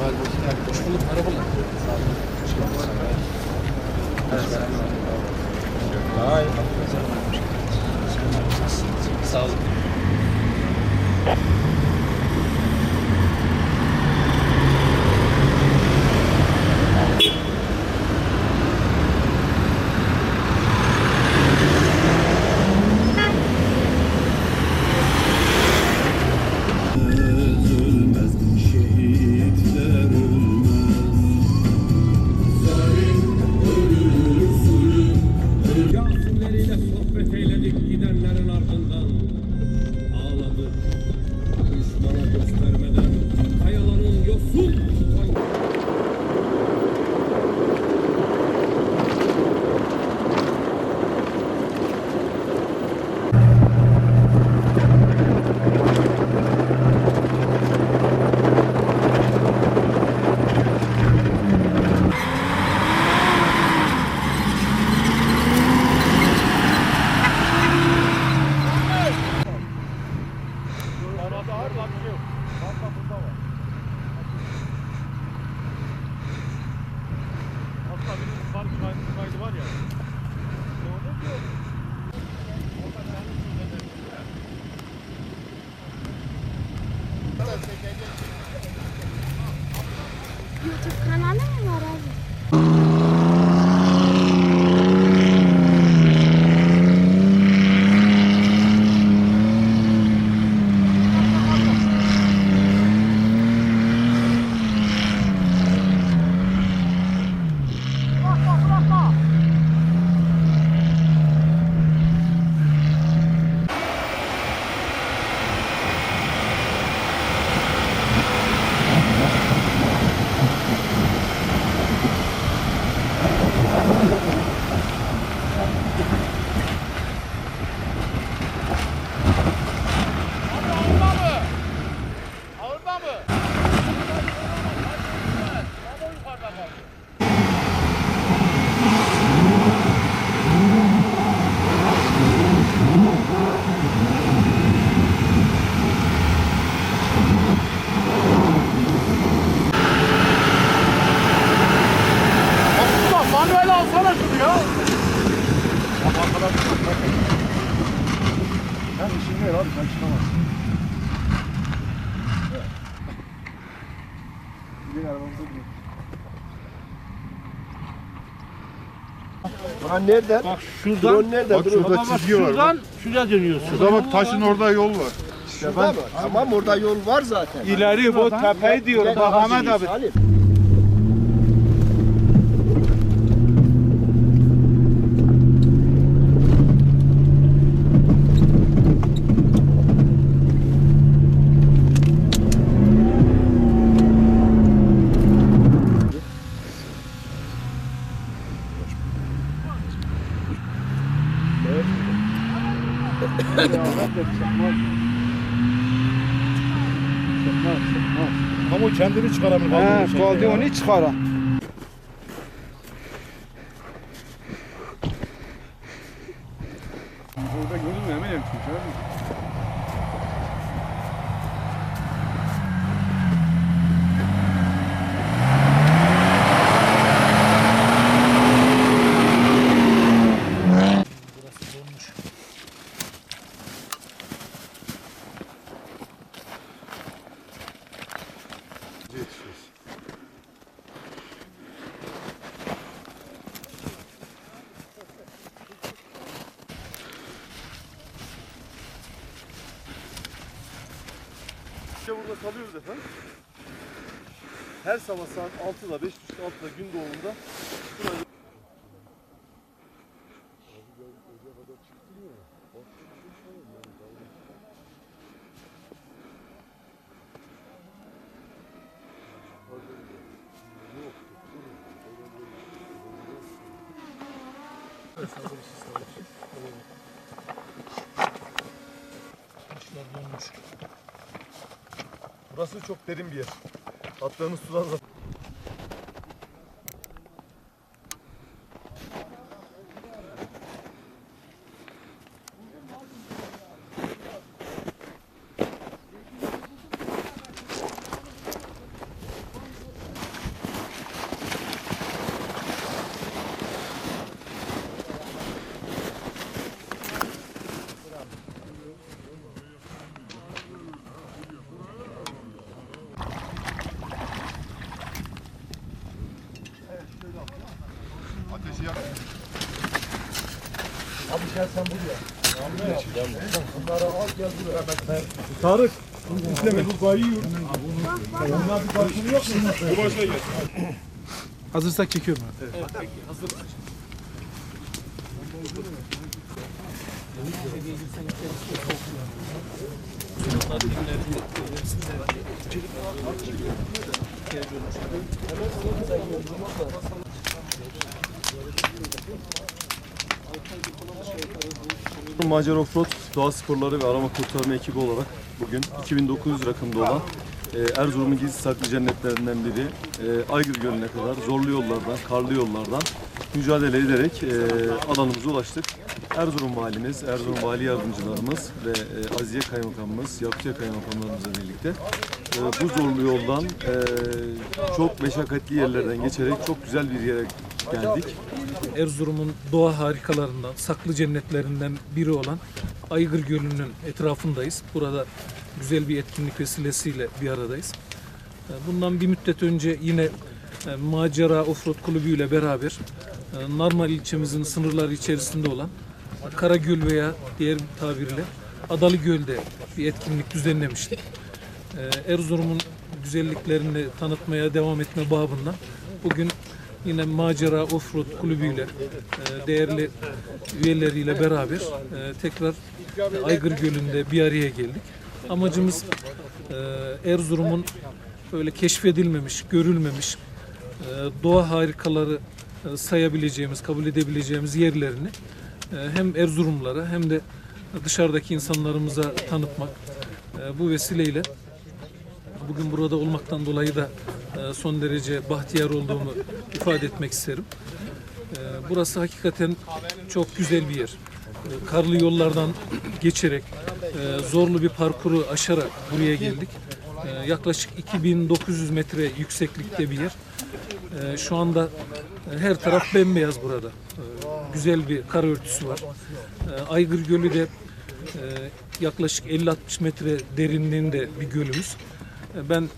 Hoş bulduk. Merhabalar. Hay. Sağ olun. Lan nerede? Bak şuradan, Drone nerede? bak Drone. şurada çizgi var. Şuradan şuraya dönüyorsun. Şurada bak taşın orada yol var. Şurada mı? Tamam orada yol var zaten. İleri bu tepeyi diyorum. Bak Ahmet abi. Salim. Ama kendini çıkaramıyor. He, kaldı onu çıkara. Orada görünmüyor eminim çünkü. Burada kalıyoruz efendim. Her sabah saat 6'da 5.30 6'da gün doğumunda buraya Burası çok derin bir yer. Attığımız sular da Tarık. İşleme bu kayıyor. Onlar bir karşılığı yok mu? Bu başa gel. Hazırsak çekiyorum abi. Macer Offroad Doğa Sporları ve Arama Kurtarma ekibi olarak bugün 2900 rakımda olan e, Erzurum'un gizli saklı cennetlerinden biri e, Aygır Gölü'ne kadar zorlu yollardan, karlı yollardan mücadele ederek e, alanımıza ulaştık. Erzurum Valimiz, Erzurum Vali Yardımcılarımız ve e, Aziye Kaymakamımız, Yakutiye Kaymakamlarımızla birlikte e, bu zorlu yoldan çok meşakkatli yerlerden geçerek çok güzel bir yere geldik. Erzurum'un doğa harikalarından, saklı cennetlerinden biri olan Aygır Gölü'nün etrafındayız. Burada güzel bir etkinlik vesilesiyle bir aradayız. E, Bundan bir müddet önce yine e, Macera Offroad Kulübü ile beraber e, Narmal ilçemizin sınırları içerisinde olan Karagöl veya diğer bir tabirle Adalı Göl'de bir etkinlik düzenlemiştik. Erzurum'un güzelliklerini tanıtmaya devam etme babından bugün yine Macera Offroad kulübüyle e, değerli üyeleriyle beraber e, tekrar Aygır Gölü'nde bir araya geldik. Amacımız e, Erzurum'un böyle keşfedilmemiş, görülmemiş e, doğa harikaları sayabileceğimiz, kabul edebileceğimiz yerlerini hem Erzurumlara hem de dışarıdaki insanlarımıza tanıtmak. Bu vesileyle bugün burada olmaktan dolayı da son derece bahtiyar olduğumu ifade etmek isterim. E, Burası hakikaten çok güzel bir yer. E, Karlı yollardan geçerek, e, zorlu bir parkuru aşarak buraya geldik. E, Yaklaşık 2900 metre yükseklikte bir yer. E, Şu anda e, her taraf bembeyaz burada. E, Güzel bir kar örtüsü var. E, Aygır Gölü de e, yaklaşık 50-60 metre derinliğinde bir gölümüz. E, Ben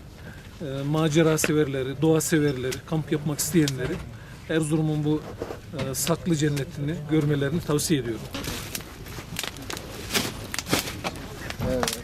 e, macera severleri, doğa severleri, kamp yapmak isteyenleri Erzurum'un bu e, saklı cennetini görmelerini tavsiye ediyorum. Evet.